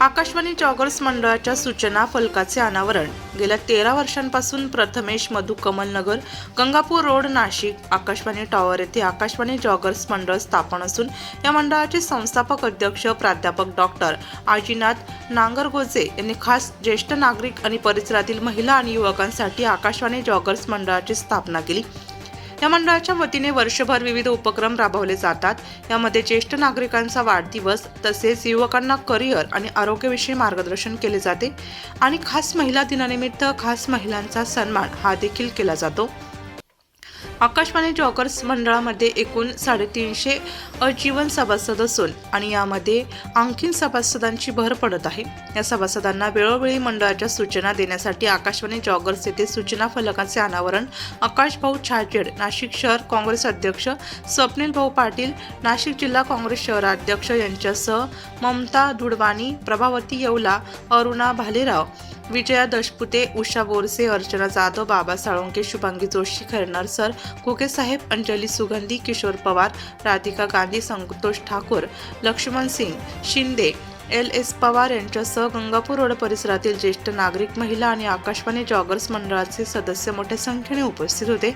Akashvani joggers मंडळाच्या सूचना फलकाचे अनावरण. गेल्या तेरा वर्षांपासून प्रथमेश मधु कमलनगर गंगापूर रोड नाशिक आकाशवाणी टॉवर येथे आकाशवाणी जॉगर्स मंडळ स्थापन असून या मंडळाचे संस्थापक अध्यक्ष प्राध्यापक डॉक्टर आजीनाथ नांगरगोजे यांनी खास ज्येष्ठ नागरिक आणि परिसरातील महिला आणि युवकांसाठी आकाशवाणी जॉगर्स मंडळाची स्थापना केली. या मंडळाच्या वतीने वर्षभर विविध उपक्रम राबवले जातात. यामध्ये ज्येष्ठ नागरिकांचा वाढदिवस तसेच युवकांना करिअर आणि आरोग्याविषयी मार्गदर्शन केले जाते आणि खास महिला दिनानिमित्त खास महिलांचा सन्मान हा देखील केला जातो. आकाशवाणी जॉकर्स मंडळामध्ये एकूण साडेतीनशे अजीवन सभासद असून आणि यामध्ये आणखीन सभासदांची भर पडत आहे. या सभासदांना वेळोवेळी मंडळाच्या सूचना देण्यासाठी आकाशवाणी जॉगर्स येथे सूचना फलकाचे अनावरण आकाशभाऊ छाजेड नाशिक शहर काँग्रेस अध्यक्ष स्वप्नील भाऊ पाटील नाशिक जिल्हा काँग्रेस शहराध्यक्ष यांच्यासह ममता धुडवाणी प्रभावती येवला अरुणा भालेराव विजया दशपुते उषा बोरसे अर्चना जाधव बाबा साळुंके शुभांगी जोशी खैरनार सर कोकेसाहेब अंजली सुगंधी किशोर पवार राधिका गांधी संतोष ठाकूर लक्ष्मण सिंग शिंदे एल एस पवार यांच्यासह गंगापूर रोड परिसरातील ज्येष्ठ नागरिक महिला आणि आकाशवाणी जॉगर्स मंडळाचे सदस्य मोठ्या संख्येने उपस्थित होते.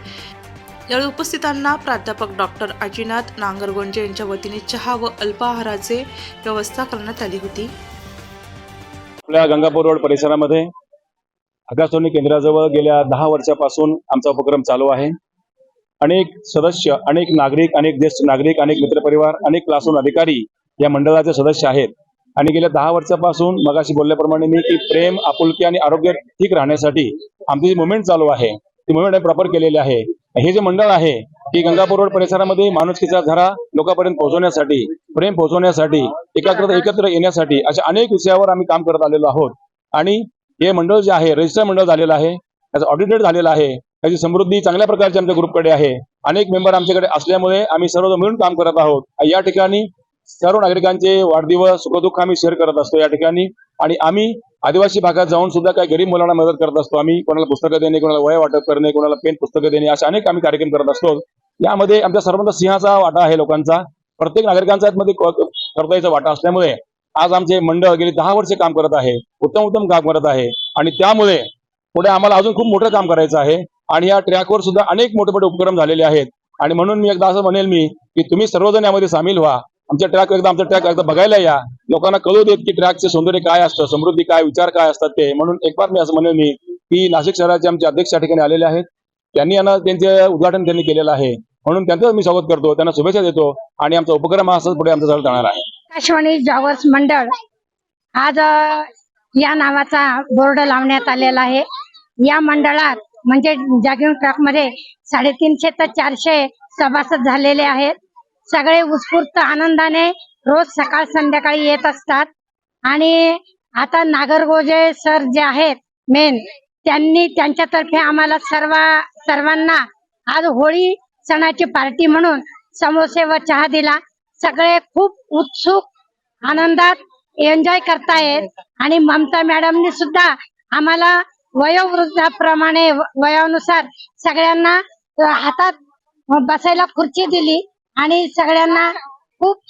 यावेळी उपस्थितांना प्राध्यापक डॉक्टर अजिनाथ नांगरगोंजे यांच्या वतीने चहा व अल्पाहाराचे व्यवस्था करण्यात आली होती. आपल्या गंगापूर रोड परिसरामध्ये आकाशवाणी केंद्राजवळ गेल्या दहा वर्षापासून आमचा उपक्रम चालू आहे. अनेक सदस्य अनेक नागरिक अनेक ज्येष्ठ नागरिक अनेक मित्रपरिवार अनेक क्लासरूम अधिकारी या मंडळाचे सदस्य आहेत. आणि गेल्या दहा वर्षापासून मगाशी बोलल्याप्रमाणे मी की प्रेम आपुलकी आणि आरोग्य ठीक राहण्यासाठी आमची जी मुवमेंट चालू आहे ती मुवमेंट प्रॉपर केलेली आहे. हे जे मंडळ आहे की गंगापूर रोड परिसरामध्ये माणुसकीचा झरा लोकांपर्यंत पोहोचवण्यासाठी प्रेम पोहोचवण्यासाठी एकाग्रता एकत्र येण्यासाठी अशा अनेक विषयावर आम्ही काम करत आलेलो आहोत. आणि हे मंडळ जे आहे रजिस्टर मंडळ झालेलं आहे त्याचं ऑडिटेड झालेलं आहे. त्याची समृद्धी चांगल्या प्रकारची आमच्या ग्रुपकडे आहे. अनेक मेंबर आमच्याकडे असल्यामुळे आम्ही सर्व मिळून काम करत आहोत. या ठिकाणी सर्व नागरिकांचे वाढदिवस सुखदुःख आम्ही शेअर करत असतो या ठिकाणी. आणि आम्ही आदिवासी भागात जाऊन सुद्धा काही गरीब मुलांना मदत करत असतो. आम्ही कोणाला पुस्तकं देणे कोणाला वय वाटप करणे कोणाला पेन पुस्तकं देणे असे अनेक आम्ही कार्यक्रम करत असतो. यामध्ये आमच्या सर्वांचा सिंहाचा वाटा आहे लोकांचा. प्रत्येक नागरिकांचा यामध्ये कर्तव्याचा करता यायचा वाटा असल्यामुळे आज आमचे मंडळ गेली दहा वर्षे काम करत आहे. उत्तम उत्तम काम करत आहे. आणि त्यामुळे पुढे आम्हाला अजून खूप मोठं काम करायचं आहे. आणि या ट्रॅकवर सुद्धा अनेक मोठे मोठे उपक्रम झालेले आहेत. आणि म्हणून मी एकदा असं म्हणेल मी की तुम्ही सर्वजण यामध्ये सामील व्हा. आमच्या ट्रॅक एकदा आमचा ट्रॅक एकदा बघायला या. लोकांना कळू देत की ट्रॅकचे सौंदर्य काय असतं समृद्धी काय विचार काय असतात ते. म्हणून एक बार मी असं म्हणेल मी की नाशिक शहराचे आमचे अध्यक्ष या ठिकाणी आलेले आहेत. त्यांनी यांना त्यांचे उद्घाटन त्यांनी केलेलं आहे. म्हणून त्यांचं मी स्वागत करतो. त्यांना शुभेच्छा देतो. आणि आमचा उपक्रम हा असंच पुढे आमचा चालत राहणार आहे. आकाशवाणी जॉगर्स मंडळ आज या नावाचा बोर्ड लावण्यात आलेला आहे. या मंडळात म्हणजे जॉगिंग ट्रॅकमध्ये साडेतीनशे ते चारशे सभासद झालेले आहेत. सगळे उत्स्फूर्त आनंदाने रोज सकाळ संध्याकाळी येत असतात. आणि आता नागरगोजे सर जे आहेत मेन त्यांनी त्यांच्यातर्फे आम्हाला सर्व सर्वांना आज होळी सणाची पार्टी म्हणून समोसे व चहा दिला. सगळे खूप उत्सुक आनंदात एन्जॉय करतायत. आणि ममता मॅडमनी सुद्धा आम्हाला वयोवृद्धाप्रमाणे व- वयानुसार सगळ्यांना हातात बसायला खुर्ची दिली आणि सगळ्यांना खूप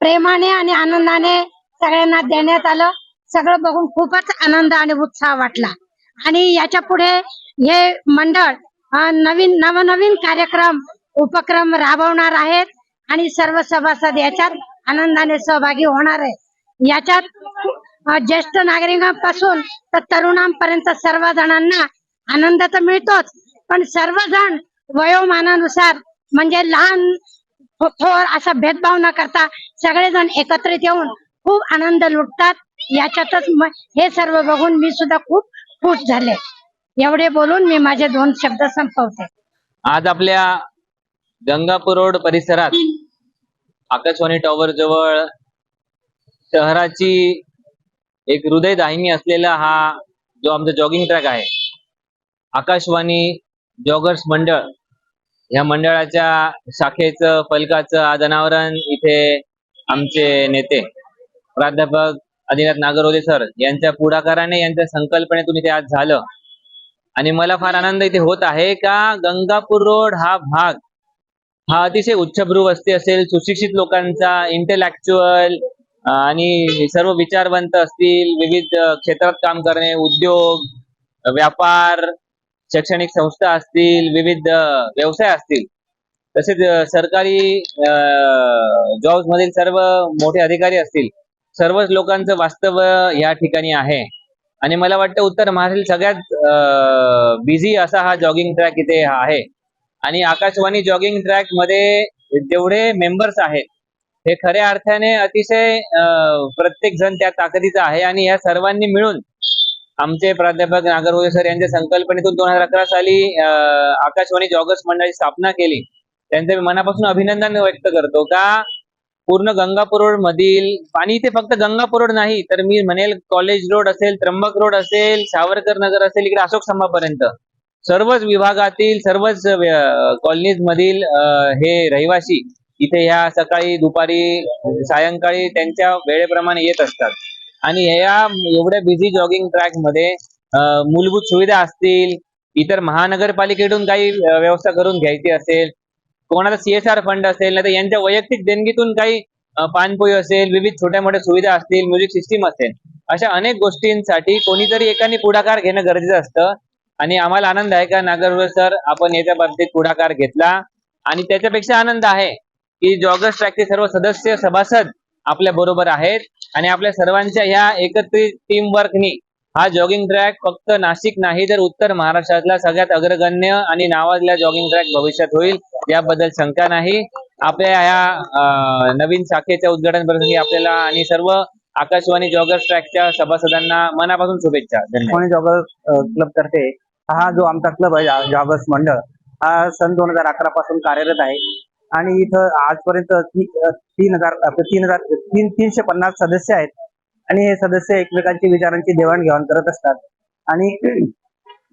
प्रेमाने आणि आनंदाने सगळ्यांना देण्यात आलं. सगळं बघून खूपच आनंद आणि उत्साह वाटला. आणि याच्यापुढे हे मंडळ नवीन नवनवीन कार्यक्रम उपक्रम राबवणार आहेत आणि सर्व सभासद याच्यात आनंदाने सहभागी होणार आहे याच्यात ज्येष्ठ नागरिकांपासून तर तरुणांपर्यंत सर्व जणांना आनंद तर मिळतोच पण सर्वजण वयोमानानुसार म्हणजे लहान थोर असा भेदभाव न करता सगळेजण एकत्रित येऊन खूप आनंद लुटतात. याच्यातच हे सर्व बघून मी सुद्धा खूप खुश झाले. एवढे बोलून मी माझे दोन शब्द संपवते. आज आपल्या गंगापूर रोड परिसरात आकाशवाणी टॉवर जवळ शहराची एक हृदयदाहिनी असलेला हा जो आमचा जॉगिंग ट्रॅक आहे आकाशवाणी जॉगर्स मंडळ या मंडळाच्या शाखेचं फलकाचं आज अनावरण इथे आमचे नेते प्राध्यापक आदिनाथ नागरोले सर यांच्या पुढाकाराने यांच्या संकल्पनेतून इथे आज झालं. आणि मला फार आनंद इथे होत आहे का गंगापूर रोड हा भाग हा अतिशय उच्चभ्रू वस्ती असेल सुशिक्षित लोकांचा इंटेलॅक्च्युअल आणि सर्व विचारवंत असतील विविध क्षेत्रात काम करणे उद्योग व्यापार शैक्षणिक संस्था असतील विविध व्यवसाय असतील तसेच सरकारी जॉब्स मधील सर्व मोठे अधिकारी असतील सर्वच लोकांचं वास्तव या ठिकाणी आहे. आणि मला वाटतं उत्तर महाराष्ट्रातील सगळ्यात बिझी असा हा जॉगिंग ट्रॅक इथे आहे. आणि आकाशवाणी जॉगिंग ट्रॅकमध्ये जेवढे मेंबर्स आहेत हे खऱ्या अर्थाने अतिशय प्रत्येक जण त्या ताकदीचा आहे आणि या सर्वांनी मिळून आमचे प्राध्यापक नागरगोजे सर यांच्या संकल्पनेतून दोन हजार अकरा साली आकाशवाणी जॉगर्स मंडळाची स्थापना केली. त्यांचं मी मनापासून अभिनंदन व्यक्त करतो का पूर्ण गंगापूर रोड मधील आणि इथे फक्त गंगापूर रोड नाही तर मी म्हणेल कॉलेज रोड असेल त्र्यंबक रोड असेल सावरकर नगर असेल इकडे अशोक स्तंभापर्यंत. सर्वच विभागातील सर्वच कॉलनीज मधील हे रहिवासी इथे ह्या सकाळी दुपारी सायंकाळी त्यांच्या वेळेप्रमाणे येत असतात. आणि या एवढ्या बिझी जॉगिंग ट्रॅकमध्ये मूलभूत सुविधा असतील इतर महानगरपालिकेकडून काही व्यवस्था करून घ्यायची असेल कोणाचा सीएसआर फंड असेल नाही तर यांच्या वैयक्तिक देणगीतून काही अं, पानपोई असेल विविध छोट्या मोठ्या सुविधा असतील म्युझिक सिस्टीम असेल अशा अनेक गोष्टींसाठी कोणीतरी एकाने पुढाकार घेणं गरजेचं असतं. आणि आम्हाला आनंद आहे का नागरगोजे सर आपण याच्या बाबतीत पुढाकार घेतला. आणि त्याच्यापेक्षा आनंद आहे. की जॉगर्स ट्रॅकचे सर्व सदस्य सभासद आपल्या बरोबर आहेत आणि आपल्या सर्वांच्या ह्या एकत्रित टीम वर्कनी हा जॉगिंग ट्रॅक फक्त नाशिक नाही तर उत्तर महाराष्ट्रातला सगळ्यात अग्रगण्य आणि नावाजलेला जॉगिंग ट्रॅक भविष्यात होईल याबद्दल शंका नाही. आपल्या ह्या नवीन शाखेच्या उद्घाटन प्रसंगी आपल्याला आणि सर्व आकाशवाणी जॉगर्स ट्रॅकच्या सभासदांना मनापासून शुभेच्छा. धन्यवाद. जॉगर्स क्लब तर्फे हा जो आमचा क्लब आहे जॉगर्स मंडळ हा सन दोन हजार अकरा पासून कार्यरत आहे. आणि इथं आजपर्यंत तीन हजार आपले तीन हजार तीन तीनशे पन्नास सदस्य आहेत. आणि हे सदस्य एकमेकांची विचारांची देवाणघेवाण करत असतात. आणि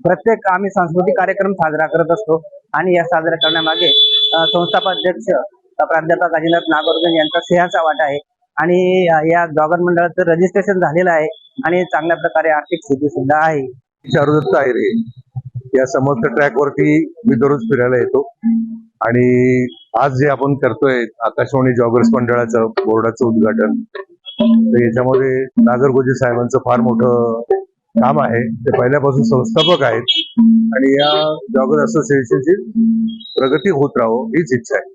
प्रत्येक आम्ही सांस्कृतिक कार्यक्रम साजरा करत असतो. आणि या साजरा करण्यामागे संस्थापाध्यक्ष प्राध्यापक अजिनाथ नागोर्गन यांचा सिंहाचा वाटा आहे. आणि या जॉगर मंडळाचं रजिस्ट्रेशन झालेलं आहे. आणि चांगल्या प्रकारे आर्थिक स्थिती सुद्धा आहे. चारुदत्त आहे या समोरच्या ट्रॅक वरती मी दररोज फिरायला येतो. आणि आज जे आपण करतोय आकाशवाणी जॉगर्स मंडळाचं बोर्डाचं उद्घाटन तर याच्यामध्ये नागरगोजी साहेबांचं फार मोठं काम आहे. ते पहिल्यापासून संस्थापक आहेत आणि या जॉगर असोसिएशनची प्रगती होत राहो हीच इच्छा आहे.